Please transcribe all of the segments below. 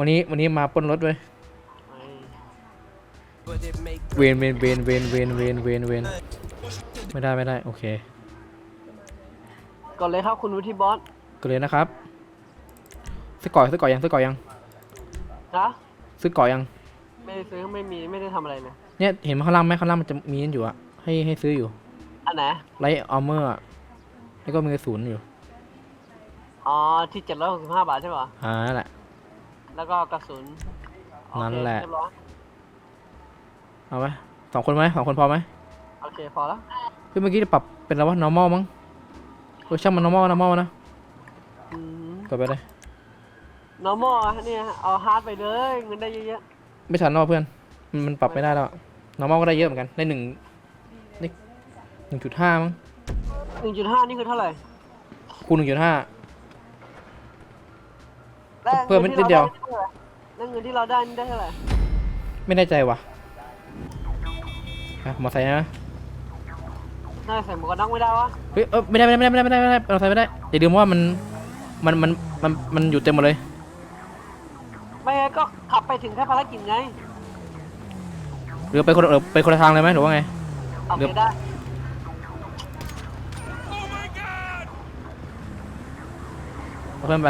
วันนี้วันนี้มาปล้นรถเว้ยเฮ้ยเวนเวนเวนเวนเวนเวนเวนเวนไม่ได้ไม่ได้โอเคก่อนเลยครับคุณวุฒิบอสก็เลยนะครับซื้อก่อยซื้อก่อยยังซื้อก่อยยังนะซื้อก่อยยังไม่ได้ซื้อไม่มีไม่ได้ทำอะไรเลยเนี่ยเห็นข้างล่างไหมข้างล่างมันจะมีนั่นอยู่อะให้ให้ซื้ออยู่อันไหนไลท์อัลเมอร์แล้วก็มีกระสุนอยู่อ๋อที่เจ็ดร้อยหกสิบห้าบาทใช่ป่ะอ่านั่นแหละ แล้วก็กระสุนโอเคนั่นแหละ เรียบร้อยเอาไหมสองคนไหมสองคนพอไหมโอเคพอแล้วเฮ้ยเมื่อกี้ปรับเป็นอะไรวะ normal มั้งเออช่างมัน normal normal นะอืม กดไปเลย normal อะเนี่ยเอาฮาร์ดไปเลยเงินได้เยอะไม่ทันนอกเพื่อนมันมันปรับไม่ได้แล้วอะ normal ก็ได้เยอะเหมือนกันได้หนึ่งได้หนึ่งจุดห้ามั้งหนึ่งจุดห้านี่คือเท่าไหร่คูณหนึ่งจุดห้า และเพิ่มงินนิดเดียว แล้วเงินที่เราได้นี่ได้เท่าไหร่ไม่แน่ใจว่ะอะมอไซค์นะน่าจะใส่หมวกกันน็อกไม่ได้วะเฮ้ยเออไม่ได้ไม่ได้ไม่ได้ไม่ได้ไม่ได้ไม่ได้เราใส่ไม่ได้อย่าลืมว่ามันมันมันมันมันอยู่เต็มหมดเลย ไม่งั้นก็ขับไปถึงแค่ภารกิจไงหรือไปคนเออไปคนละทางเลยไหมหรือว่าไงโอเดี๋เคยว ได้เอาเพิ่มไป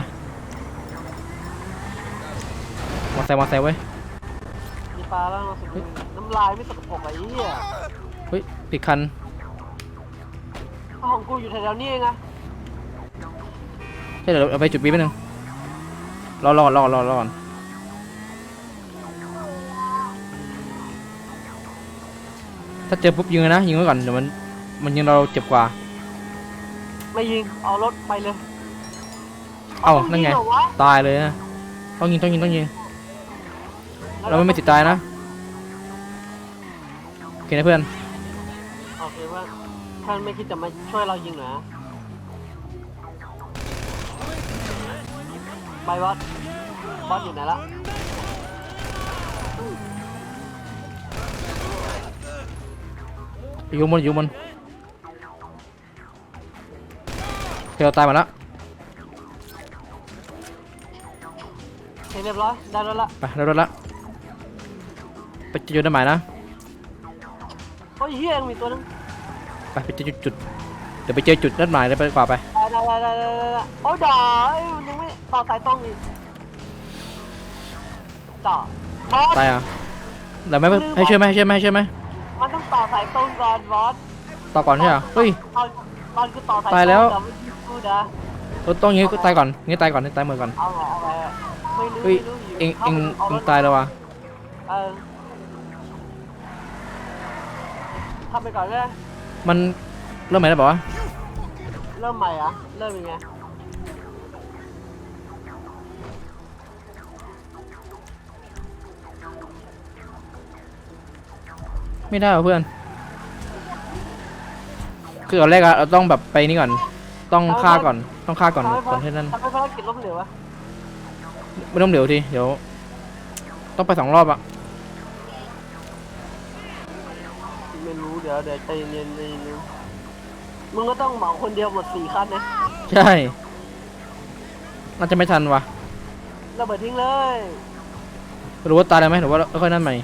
มอ ไซค์มอไซค์ไว้ยมีปลาแล้วมาสุดน้ำลายไม่สกปรกไอ้เหี้ยเฮ้ยผิดคันเอาของกูอยู่แถวๆนี้เองอะใช่เดี๋ยวเราไปจุดบีไปหนึ่งรอรอรอรอรอก่อนถ้าเจอปุ๊บยิงเลยนะยิงไว้ก่อนเดี๋ยวมันมันยิงเราเจ็บกว่า ไม่ยิงเอารถไปเลย เอ้าต้นั่นไง ยิเหรอวะ ตายเลยนะต้องยิงต้องยิงต้องยิงแล้ว เราไม่ไม่ติดตายนะโอเคนะเพื่อนโอเคว่าท่านไม่คิดจะมาช่วยเรายิงเหรอไปบอสบอสอยู่ไหนละอยู่บนอยู่บนโอเคเราตายหมดแล้วเสร็จเรียบร้อยได้รถละไปเรารถละ ไปจุดจุดหมายนะโอ้ยเฮียยังมีตัวนึงไปไปจุดจุดจุดเดี๋ยวไปเจอจุดนัดหมายเลยไปกว่าไปได้ได้ได้ได้ได้ได้โอ้ยด่าเอ้ยมันยังไม่ต่อสายตรงอีกต่อบอสตายอะเดี๋ยวไม่ให้ช่วยไหมให้ช่วยไหมให้ช่วยไหมมันต้องต่อสายตรงก่อนบอสต่อก่อนใช่เหรอเฮ้ยตอนตอนคือต่อสายตายแล้วกูนะต้องอย่างงี้ก็ตายก่อนงี้ตายก่อนนี่ตายเมื่อก่อนเอาไงเอไม่รู้เฮ้ยเองเองเองตายแล้ววะเออ ทำไปก่อนเลยมันเริ่มไหนแล้วบอกว่าเริ่มใหม่เหรอะเริ่มยังไงไม่ได้เหรอเพื่อน คือตอนแรกอะเราต้องแบบไปนี่ก่อน ต้องฆ่าก่อน ต้องฆ่าก่อนทำให้ก่อนที่นั่นทำให้ภารกิจล้มเหลวอะไม่ต้องเดี๋ยวทีเดี๋ยว ต้องไปสองรอบอะ ไม่รู้เดี๋ยวเดี๋ยวใจเย็นๆใจเย็นๆมึงก็ต้องเหมาคนเดียวหมดสี่คันนะใช่น่าจะไม่ทันวะระเบิดทิ้งเลยรู้ว่าตายแล้วไหมหรือว่าค่อยนั่นใหม่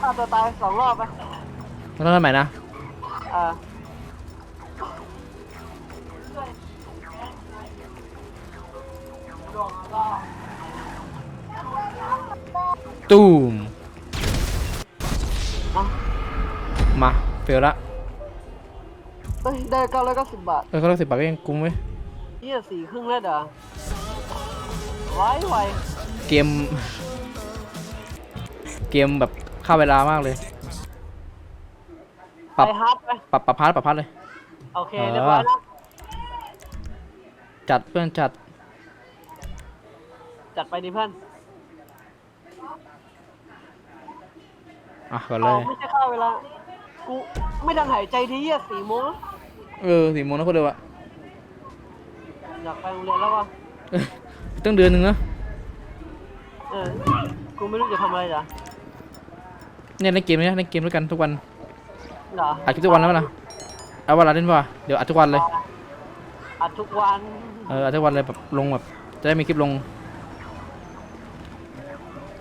ฆ่าตัวตายสองรอบไปต้องนั่นใหม่นะอ่าตูม เฟลละเอ้ยได้เก้าร้อยเก้าสิบบาท เออเขาเลิกสิบบาทก็ยังคุ้มเว้ยเยี่ยสี่ครึ่งแล้วเด้อไว้ไวเกม เกมแบบฆ่าเวลามากเลย ปรับ ไปฮาร์ดไป ปรับปรับพาร์ทปรับพาร์ทเลย โอเคเออเรียบร้อยแล้วจัดเพื่อนจัด จัดไปดิเพื่อนอะก่อนเลเอาย ไม่ใช่ข้าวเวลา กูไม่ดังหายใจทีเยี่ยสี่โมงแล้วเออสี่โมงนะคนเดียวอะ อยากไปโรงเรียนแล้ววะเออตั้งเดือนหนึ่งนะเออกูไม่รู้จะทำอะไรจ้ะเนี่ยเล่นเกมเนี่ยเล่นเกมด้วยกันทุกวันเหรออัดคลิปทุกวันแล้วมั้ยล่ะเอาเวลาเล่นป่ะเดี๋ยวอัดทุกวันเลยอัดทุกวันเอออัดทุกวันเลยแบบลงแบบจะได้มีคลิปลง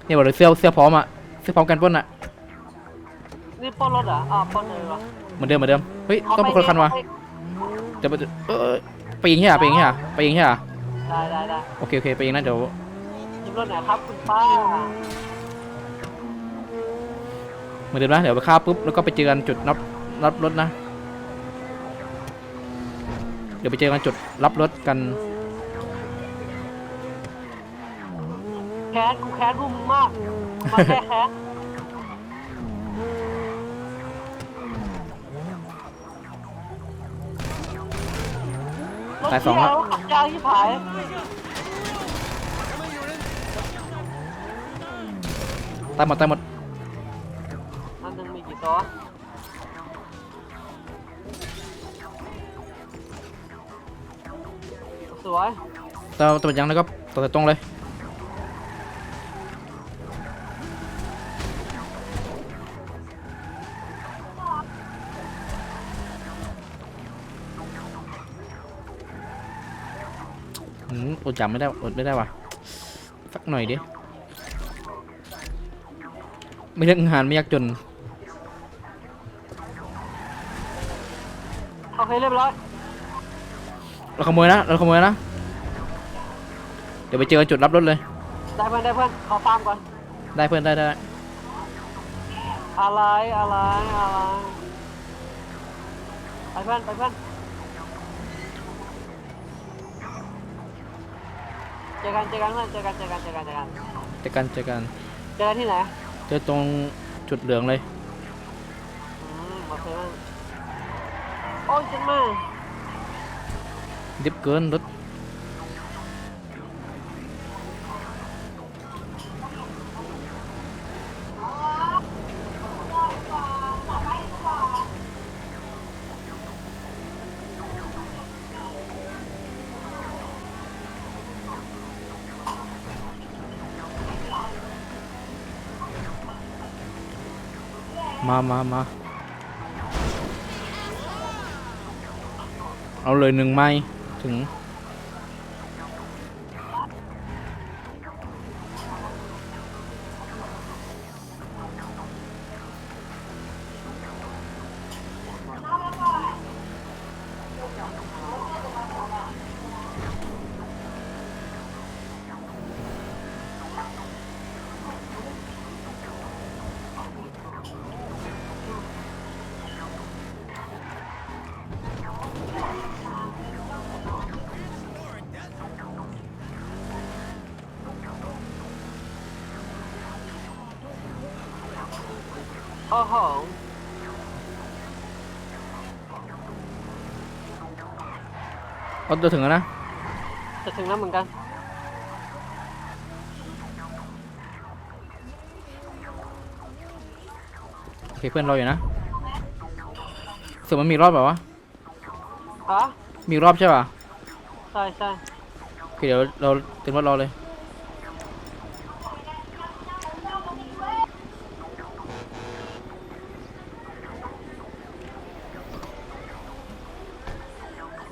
เนี่ยบอกเลยเสื้อเสื้อพร้อมอะเสื้อพร้อมกันปล้นอะ นี่ปล้นรถเหรออ่าปล้นเลยวะเหมือนเดิมเหมือนเดิมเฮ้ยต้องเป็นคนละคันวะเดี๋ยวไปเออเออไปยิงใช่ไหมไปยิงใช่ไหมไปยิงใช่ไหมได้ได้ได้โอเคโอเคไปยิงนะเดี๋ยวยิมรถไหนครับคุณป้าเหมือนเดิมนะเดี๋ยวไปฆ่าปุ๊บแล้วก็ไปเจอกันจุดรับรับรถนะ เดี๋ยวไปเจอกันจุดรับรถกันแค้นกูแค้นกูมึงมากมาแก้แค้น ตายสองแล้วขับยากที่ผายตายหมดตายหมดมันหนึงมีกี่ตัวสวยตัวตัวยังแล้วก็ตัวตรงเลย อืมอดจำไม่ได้อดไม่ได้ว่ะสักหน่อยดิไม่เลือกงานไม่ยากจนโอเคเรียบร้อยเราขโมยนะเราขโมยนะเดี๋ยวไปเจอจุดรับรถเลย ได้เพื่อนได้เพื่อนขอฟาร์มก่อนได้เพื่อนได้ได้ได้อะไรอะไรอะไรไปเพื่อนไปเพื่อน เจอกันเจอกันเพื่อนเจอกันเจอกันเจอกันเจอกันเจอกันเจอกันเจอกันที่ไหนเจอตรงจุดเหลืองเลยอืมโอเคเพื่อนโอ้ยเจังมาดิบเกินรถ มามามาเอาเลยหนึ่งไม้ถึง โอ้โหเอาตัวถึงแล้วนะ จะถึงแล้วเหมือนกัน โอเคเพื่อนรออยู่นะส่วนมันมีรอบแบบวะ ฮะมีรอบใช่ป่ะใช่ใช่ โอเคเดี๋ยวเราเต็มรถรอเลย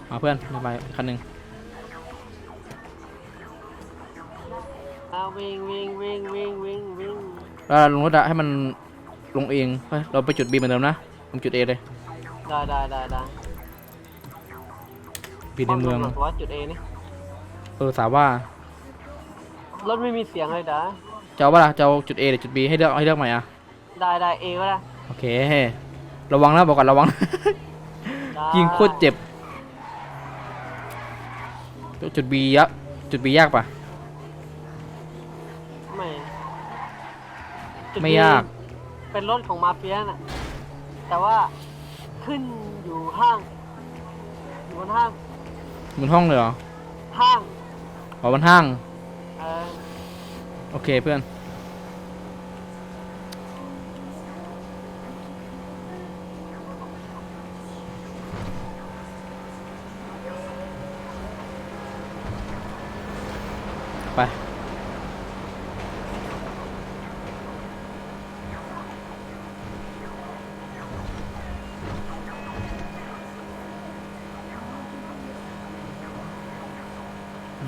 เอาเพื่อนไปคันหนึ่งเอาวิ่งวิ่งวิ่งวิ่งวิ่งวิ่งแล้วลงรถอะให้มันลงเองไปเราไปจุดบีเหมือนเดิมนะลงจุดเอเลยได้ได้ได้ได้บีในเมืองความรู้สึกว่าจุดเอนี่เออสาว่ารถไม่มีเสียงเลยดาจะเอาว่าล่ะจะเอาจุดเอหรือจุดบีให้เลือกให้เลือกใหม่อะได้ได้เอก็ได้โอเค ระวังนะบอกก่อนระวังได้ยิงโคตรเจ็บ จุดบียะจุดบียากปะไม่จุด ไม่นี้ยาก เป็นรถของมาเฟียน่ะ แต่ว่าขึ้นอยู่ห้าง อยู่บนห้าง บนห้องเลยเหรอห้าง อ๋อบนห้าง เออ โอเคเพื่อน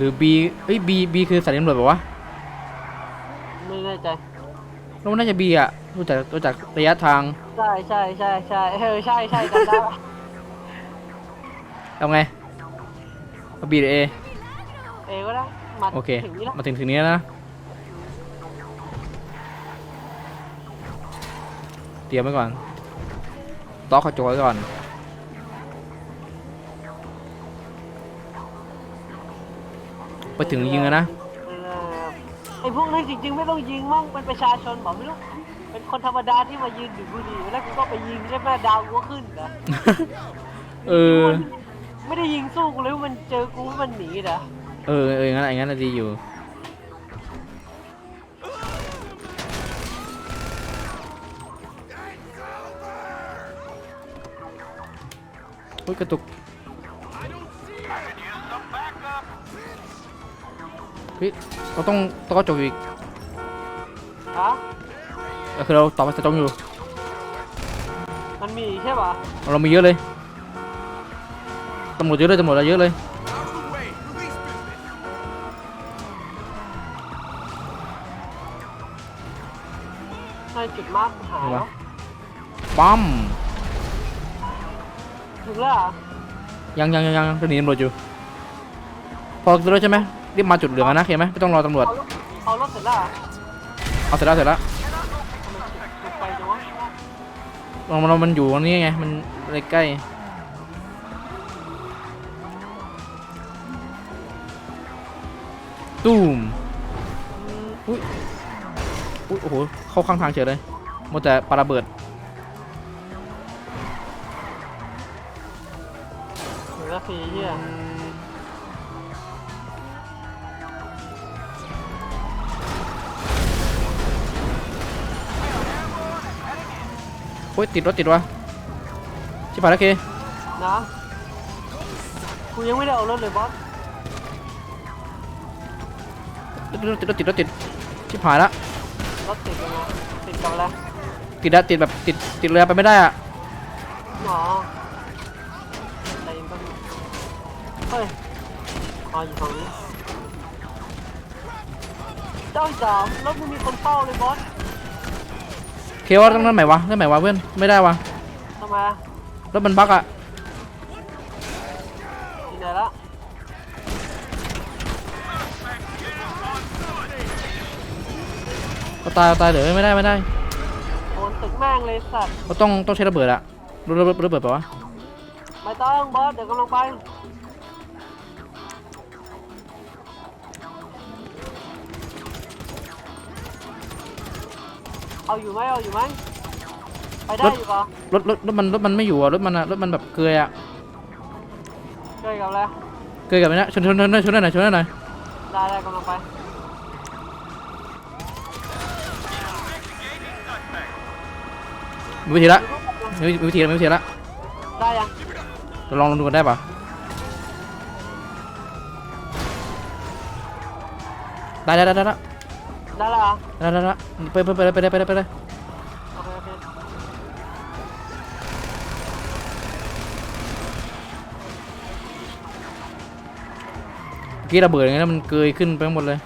รือ B เอ้ย B B คือสายตำรวจแบบวะไม่แน่ใจแล้วมันน่าจะบีอะดูจากดูจากระยะทางใช่ใช่ใช่ใช่เออใช่ใช่จำได้ เอาไงเอาบีหรือเอเอก็ได้มาโอเค ถึงนี้แล้วมาถึงถึงนี้แล้วนะ เตรียมไว้ก่อน ต๊อกกระจกไว้ก่อน ไปถึงยิงแล้วนะเออไอพวกนั้นจริงๆไม่ต้องยิงมั่งเป็นประชาชนบอกไม่รู้เป็นคนธรรมดาที่มายืนดูบุหรี่แล้วกูก็ไปยิงใช่ไหมดาวกูก็ขึ้นนะเออ ไม่ได้ยิงสู้กูเลยมันเจอกูมันหนีนะเออเอออย่างนั้นอย่างนั้นน่ะดีอยู่ โอ้ยกระตุก ฮ้ยเราต้องต้องกระจกอีกฮะเออคือเราต่อไปสตองอยู่ มันมีใช่ปะเรามีเยอะเลยตำรวจเยอะเลยตำรวจเราเยอะเลยให้จุดมากหายเห็นแล้ปะวปั๊มถึงแล้วเหรอยังยังยังยังจะหนีตำรวจอยู่พอรถใช่ไหม รีบมาจุดเหลืองอะนะเห็นไหมไม่ต้องรอตำรวจ เอารถเอารถเสร็จแล้วเหรอเอาเสร็จแล้วเสร็จแล้วทำไมจุดไฟจังวะเราเรามันอยู่ตรงนี้ไง มันเลยใกล้ ตูมอืมอุ้ยอุ้ยโอ้โห เข้าข้างทางเฉยเลยหมดแต่ปาระเบิดถึงแล้วสีเหี้ย อ้ยติดรถติดวะชิบหายแล้วเคนะกูยังไม่ได้เอารถเลยบอสติดรถติดรถติดรถติดชิบหายละรถติดยังไงติดกับอะไรติดอะติดแบบติดติดเรือไปไม่ได้อะอ๋อใจเย็นแป๊บนึงเฮ้ยอ๋ออยู่ฝั่งนี้เจ้าสามรถมึงมีคนเฝ้าเลยบอส เคว่าต้องนั่นไหนวะนั่นไหนวะเพื่อนไม่ได้วะทำไมอะรถมันบั๊กอะที่ไหนละก็ตายเอาตายเลยไม่ได้ไม่ได้โอนตึกแม่งเลยสัตว์เราต้องต้องใช้ระเบิดอะระระระระเบิดปะวะไม่ต้องบอสเดี๋ยวกำลังไป เอาอยู่ไหมเอาอยู่ไหมไปได้อยู่ปะรถรถรถมันรถมันไม่อยู่อะรถมันอะรถมันแบบเกยอะเจอกับแล้วเกยกับไปนะชนชนชนชนชนได้หน่อยชนได้หน่อยได้ได้กำลังไปมีวิธีละมีวิมีวิธีละมีวิธีละได้ยังเราลองลองดูกันได้ปะได้ได้ได้ได้ ได้แล้วเหรอได้ได้ได้ไปไปไปไปเลยไปเลยไปเลยโอเคโอเคเมื่อกี้ระเบิดอย่างเงี้ยแล้วมันเกยขึ้นไปหมดเลย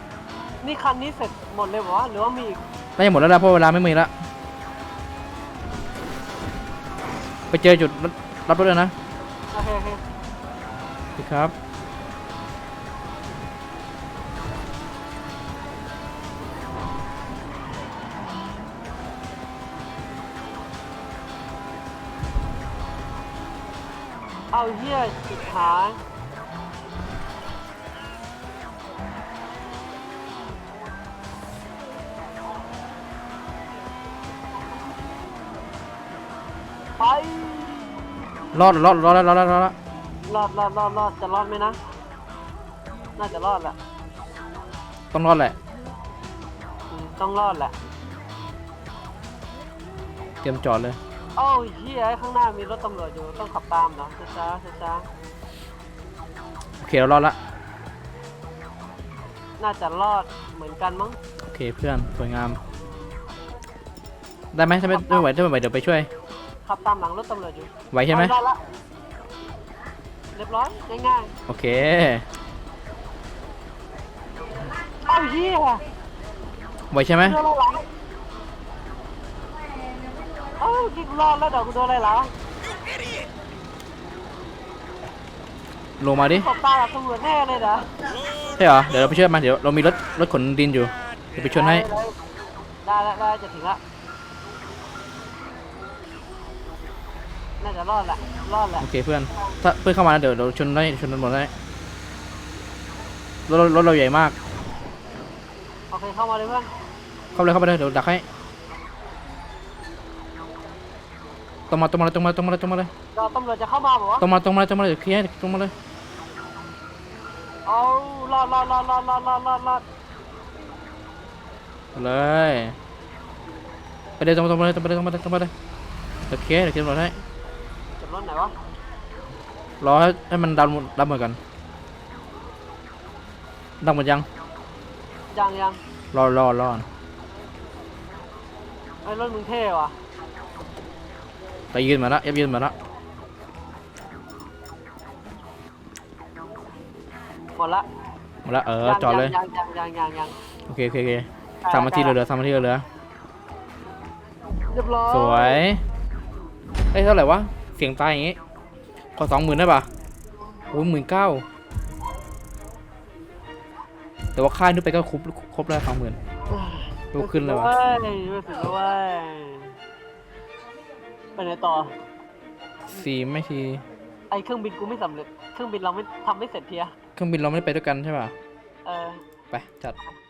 นี่คันนี้เสร็จหมดเลยเหรอหรือว่ามีอีกน่าจะหมดแล้วละเพราะเวลาไม่มีละไปเจอจุดรับรับรถเลยนะโอเคโอเค สวัสดีครับ เอาเฮียจุดหายไปรอดรอดรอดรอดรอดรอดรอดรอดรอดรอดรอดจะรอดไหมนะ น่าจะรอดแหละต้องรอดแหละ อืมต้องรอดแหละ เตรียมจอดเลย เอ้าเฮียข้างหน้ามีรถตำรวจอยู่ต้องขับตามเหรอช้าช้าช้าโอเคเรารอดละๆน่าจะรอดเหมือนกันมั้งโอเคเพื่อนสวยงาม ได้ไหมถ้าไม่ไม่ไหวถ้าไม่ไหวเดี๋ยวไปช่วยขับตามหลังรถตำรวจอยู่ไหวใช่ไหมเอาด้ละเรียบร้อยง่ายโอเค ๆเอ้าเฮียไหวใช่ไหมโดนอะไรหลังเอ้ายิงรอดแล้วเดี๋ยวกูโดนอะไรหลังลงมาดิตบตากับตำรวจแน่เลยนะใช่เหรอ เดี๋ยวเราไปช่วยมัน เดี๋ยวเรามีรถรถขนดินอยู่ เดี๋ยวไปชนให้ ได้แล้วได้จะถึงละน่าจะรอดแหละรอดแหละโอเคเพื่อน ถ้าเพื่อนเข้ามาแล้วเดี๋ยวเราชนได้ชนกันหมดได้รถรถเราใหญ่มาก โอเคเข้ามาเลยเพื่อน เข้าเลยเข้าไปเลยเดี๋ยวดักให้ต รงมาตรงมาเลยตรงมาตรงมาเลยตรงมาเลยเราตำรวจจะเข้ามาบอกว่าตรงมาตรงมาเลยตรงมาเลยเดี๋ยวเคลียร์ให้ตรงมาเลยเอารอดรอดรอดรอดรอดรอดรอดรอดเอาเลยไปเลยตรงตรงมาเลยตรงมาเลยตรงมาเลยตรงมาเลยเดี๋ยวเคลียร์เดี๋ยวเคลียร์หมดให้เก็บรถไหนวะรอให้ให้มันดันหมดดันหมดกันดันหมดยังยังยังรอรอรอไอ้รถมึงเท่ว่ะ ไปยืนมาแล้วเอฟยืนมาแล้วหมดละหมดแล้วเออจอดเลยยังยังยังยังยังโอเคโอเคโอเคสามนาทีเหลือๆสามนาทีเหลือเรียบร้อยๆสวยเอ้ยเท่าไหร่วะเสียงตายอย่างงี้ขอสองหมื่นได้ปะโอ้ยหมื่นเก้าแต่ว่าค่านึกไปก็ครบครบแล้วสองหมื่นดูขึ้นเลยวะ ไปไหนต่อ สี่ไม่ทีไอ้เครื่องบินกูไม่สำเร็จ เครื่องบินเราไม่ทำไม่เสร็จเทีย เครื่องบินเราไม่ได้ไปด้วยกันใช่ป่ะ เออ ไปจัด Thank